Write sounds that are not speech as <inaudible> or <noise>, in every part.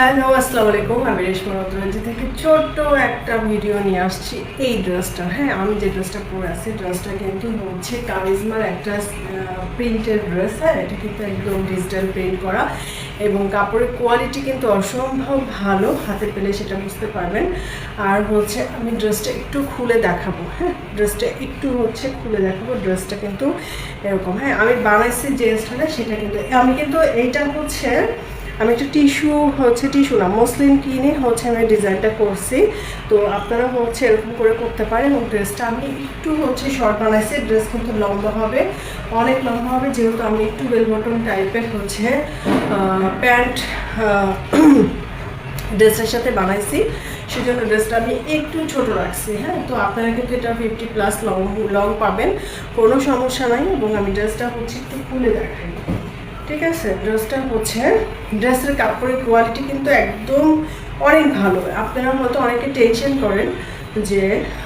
Hello আসসালামু আলাইকুম আমি রেশমা রত্নজি থেকে ছোট্ট একটা ভিডিও নিয়ে আসছি। এই ড্রেসটা হ্যাঁ আমি যে ড্রেসটা পরে আছি ড্রেসটা কিন্তু হচ্ছে কারিজমার একটা প্রিন্টের ড্রেস হ্যাঁ এটা কিন্তু একদম ডিজিটাল প্রিন্ট করা। এবং কাপড়ের কোয়ালিটি কিন্তু অসম্ভব ভালো, হাতে পেলে সেটা বুঝতে পারবেন। আর হচ্ছে আমি ড্রেসটা একটু খুলে দেখাবো হ্যাঁ ড্রেসটা একটু হচ্ছে খুলে দেখাবো ড্রেসটা কিন্তু এরকম হ্যাঁ আমি বানাইছি যে সেটা কিন্তু, আমি কিন্তু এইটা হচ্ছে আমি একটা টিস্যু হচ্ছে টিস্যু না মসলিন কিনে হচ্ছে আমি ডিজাইনটা করছি। তো আপনারা হচ্ছে এরকম করে করতে পারেন এবং ড্রেসটা আমি একটু হচ্ছে শর্ট বানাইছি ড্রেস কিন্তু লম্বা হবে, অনেক লম্বা হবে, যেহেতু আমি একটু বেল বটন টাইপের হচ্ছে প্যান্ট ড্রেসের <clears throat> সাথে বানাইছি, সেজন্য ড্রেসটা আমি একটু ছোট রাখছি হ্যাঁ? তো আপনারা কিন্তু এটা ফিফটি প্লাস লং লং পাবেন, কোনো সমস্যা নাই এবং আমি ড্রেসটা হচ্ছে একটু খুলে দেখাই। ঠিক আছে ড্রেসটা হচ্ছে ড্রেসের কাপড়ের কোয়ালিটি কিন্তু একদম অনেক ভালো। আপনারা হয়তো অনেকে টেনশন করেন যে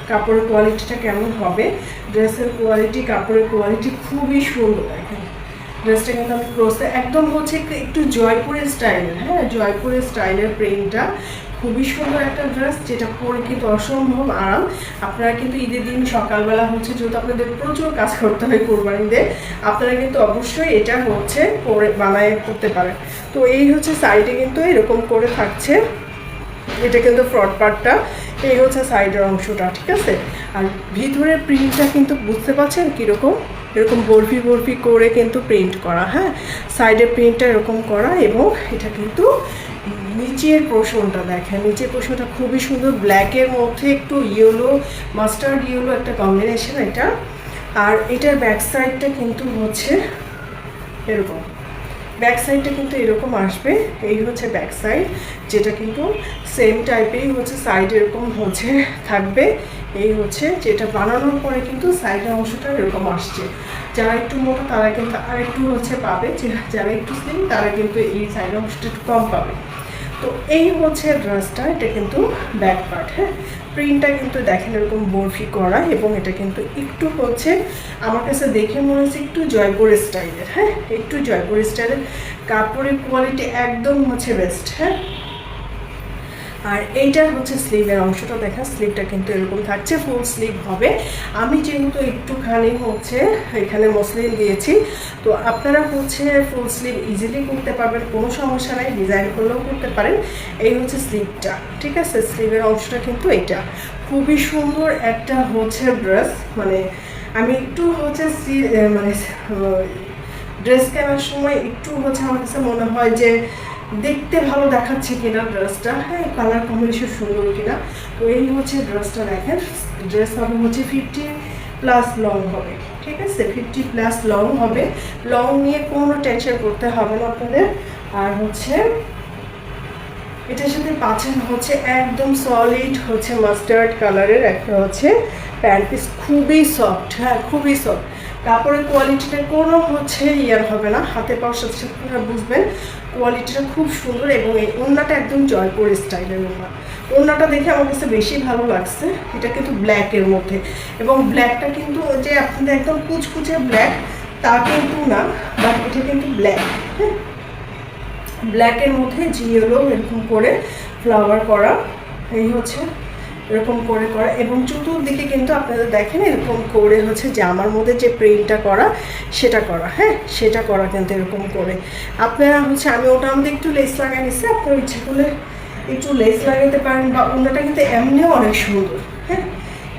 কাপড়ের কোয়ালিটিটা কেমন হবে। ড্রেসের কোয়ালিটি কাপড়ের কোয়ালিটি খুবই সুন্দর, দেখেন। ড্রেসটা কিন্তু আমি ক্রসে একদম হচ্ছে একটু জয়পুরের স্টাইলের হ্যাঁ? জয়পুরের স্টাইলের প্রিন্টটা খুবই সুন্দর একটা ড্রেস যেটা পরে কিন্তু অসম্ভব আরাম। আপনারা কিন্তু ঈদের দিন সকালবেলা হচ্ছে যেহেতু আপনাদের প্রচুর কাজ করতে হয় কোরবানিদের আপনারা কিন্তু অবশ্যই এটা হচ্ছে পরে বানায় করতে পারেন। তো এই হচ্ছে সাইডে কিন্তু এরকম করে থাকছে। এটা কিন্তু ফ্রড পার্টটা এই হচ্ছে সাইডের অংশটা, ঠিক আছে? আর ভিতরের প্রিন্টটা কিন্তু বুঝতে পারছেন কীরকম? এরকম বরফি বরফি করে কিন্তু প্রিন্ট করা হ্যাঁ? সাইডের প্রিন্টটা এরকম করা এবং এটা কিন্তু নিচের পোষণটা দেখেন। নিচের পোষণটা খুবই সুন্দর ব্ল্যাকের মধ্যে একটু ইয়েলো মাস্টার্ড ইয়েলো একটা কম্বিনেশন এটা। আর এটার ব্যাক সাইডটা কিন্তু হচ্ছে এরকম। ব্যাক সাইডটা কিন্তু এরকম আসবে, এই হচ্ছে ব্যাক সাইড যেটা কিন্তু সেম টাইপেরই হচ্ছে সাইড এরকম হচ্ছে, থাকবে। এই হচ্ছে যেটা বানানোর পরে কিন্তু সাইডের অংশটা এরকম আসছে। যারা একটু মোটা, তারা কিন্তু আর একটু হচ্ছে পাবে। যারা একটু স্লিম তারা কিন্তু এই সাইডের অংশটা একটু কম পাবে। তো এই হচ্ছে ড্রেসটা এটা কিন্তু ব্যাক পার্ট হ্যাঁ? প্রিন্টটা কিন্তু দেখেন এরকম বরফি করা এবং এটা কিন্তু একটু হচ্ছে, আমার কাছে দেখে মনে হচ্ছে একটু জয়পুর স্টাইলের হ্যাঁ? একটু জয়পুর স্টাইলের কাপড়ের কোয়ালিটি একদম হচ্ছে বেস্ট হ্যাঁ? আর এইটার হচ্ছে স্লিভের অংশটা। দেখা স্লিভটা কিন্তু এরকম থাকছে ফুল স্লিভ হবে। আমি যেহেতু একটুখানি হচ্ছে এখানে মসলিন দিয়েছি, তো আপনারা হচ্ছে ফুল স্লিভ ইজিলি করতে পারবেন, কোনো সমস্যা নাই ডিজাইন করলেও করতে পারেন। এই হচ্ছে স্লিভটা ঠিক আছে? স্লিভের অংশটা কিন্তু এটা খুবই সুন্দর একটা হচ্ছে ড্রেস মানে আমি একটু হচ্ছে মানে ড্রেস কেনার সময় একটু হচ্ছে আমার কাছে মনে হয় যে দেখতে ভালো দেখাচ্ছে কিনা ড্রেসটা হ্যাঁ কালার কম্বিনেশন সুন্দর কিনা? তো এই হচ্ছে ড্রেসটা দেখেন। ড্রেস হবে হচ্ছে ফিফটি প্লাস লং হবে, ঠিক আছে? ফিফটি প্লাস লং হবে। লং নিয়ে কোনো টেনশন করতে হবে না আপনাদের। আর হচ্ছে, এটার সাথে পাচ্ছেন হচ্ছে একদম সলিড হচ্ছে মাস্টার্ড কালারের একটা হচ্ছে প্যান্ট পিস খুবই সফট হ্যাঁ খুবই সফট কাপড়ের কোয়ালিটিটা কোনো হচ্ছে ইয়ার হবে না হাতে পাওয়ার সাথে সাথে আপনারা বুঝবেন। কোয়ালিটিটা খুব সুন্দর এবং এই ওড়নাটা একদম জয়পুর স্টাইলের ওড়না। ওড়নাটা দেখে আমার কাছে বেশি ভালো লাগছে, এটা কিন্তু ব্ল্যাকের মধ্যে। এবং ব্ল্যাকটা কিন্তু যে আপনাদের একদম কুচকুচে ব্ল্যাক, তা কিন্তু না, বাট এটা কিন্তু ব্ল্যাক হ্যাঁ? ব্ল্যাকের মধ্যে জিয়েলো এরকম করে ফ্লাওয়ার করা, এই হচ্ছে এরকম করে করা। এবং চতুর্দিকে কিন্তু আপনারা দেখেন এরকম করে হচ্ছে যে আমার মধ্যে যে প্রিন্টটা করা, সেটা করা হ্যাঁ? সেটা করা কিন্তু এরকম করে। আপনারা হচ্ছে, আমি ওটা আমাদের একটু লেস লাগাই নিচ্ছি আপনার ইচ্ছে করলে একটু লেস লাগাতে পারেন বা ওনাটা কিন্তু এমনিও অনেক সুন্দর হ্যাঁ?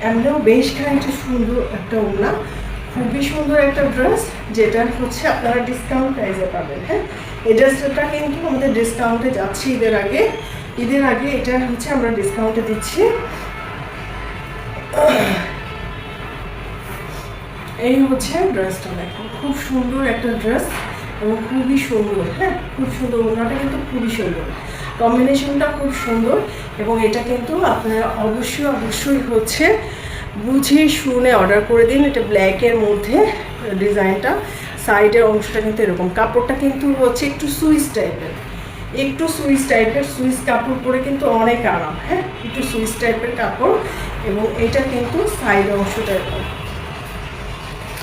এমনিও বেশ খানিকটা সুন্দর একটা ওনা খুবই সুন্দর একটা ড্রেস যেটা হচ্ছে আপনারা ডিসকাউন্ট প্রাইসে পাবেন হ্যাঁ? এই ড্রেসটা কিন্তু আমাদের ডিসকাউন্টে যাচ্ছে ঈদের আগে। ঈদের আগে এটা হচ্ছে আমরা ডিসকাউন্টে দিচ্ছি। এই হচ্ছে ড্রেসটা, দেখো, খুব সুন্দর একটা ড্রেস এবং খুবই সুন্দর হ্যাঁ খুব সুন্দর ওনাটা কিন্তু খুবই সুন্দর। কম্বিনেশনটা খুব সুন্দর এবং এটা কিন্তু আপনারা অবশ্যই অবশ্যই হচ্ছে বুঝে শুনে অর্ডার করে দিন। এটা ব্ল্যাকের মধ্যে ডিজাইনটা সাইডের অংশটা কিন্তু এরকম। কাপড়টা কিন্তু হচ্ছে একটু সুইচ টাইপের। একটু সুইচ টাইপের সুইচ কাপড় পরে কিন্তু অনেক আরাম হ্যাঁ একটু সুইচ টাইপের কাপড়। এবং এটা কিন্তু সাইড অংশটা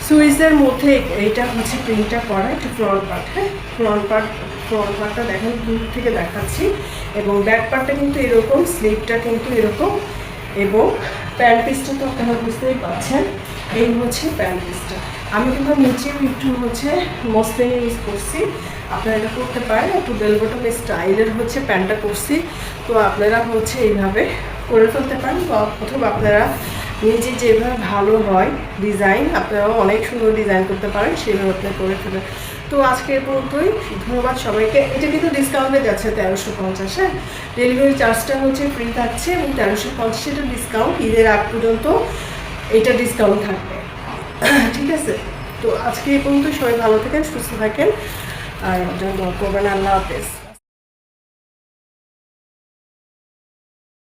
সুইসের মধ্যে এইটা হচ্ছে প্রিন্টটা করা একটু ফ্রন্ট পার্ট হ্যাঁ? ফ্রন্ট পার্ট ফ্রন্ট পার্টটা দেখেন, দূর থেকে দেখাচ্ছি। এবং ব্যাক পার্টটা কিন্তু এরকম স্লিপটা কিন্তু এরকম। এবং প্যান্ট পিসটা তো আপনারা বুঝতেই পারছেন, এই হচ্ছে প্যান্ট পিসটা আমি কিন্তু নিচেও একটু হচ্ছে মসলিন ইউজ করছি। আপনারা এটা করতে পারেন, একটু বেল বটম স্টাইলের হচ্ছে প্যান্টটা করছি। তো আপনারা হচ্ছে এইভাবে করে ফেলতে পারেন বা অথবা আপনারা নিজে যেভাবে ভালো হয় ডিজাইন আপনারাও অনেক সুন্দর ডিজাইন করতে পারেন, সেভাবে আপনি করে ফেলেন তো আজকে এ পর্যন্তই। ধন্যবাদ সবাইকে। এটা কিন্তু ডিসকাউন্টে যাচ্ছে তেরোশো পঞ্চাশ হ্যাঁ? ডেলিভারি চার্জটা হচ্ছে ফ্রি থাকছে এবং তেরোশো পঞ্চাশ এটা ডিসকাউন্ট ঈদের আগ পর্যন্ত এটা ডিসকাউন্ট থাকবে। ঠিক আছে? তো আজকে এই পর্যন্ত সবাই ভালো থাকেন, সুস্থ থাকেন। আর জন্য করবেন। আল্লাহ হাফেজ।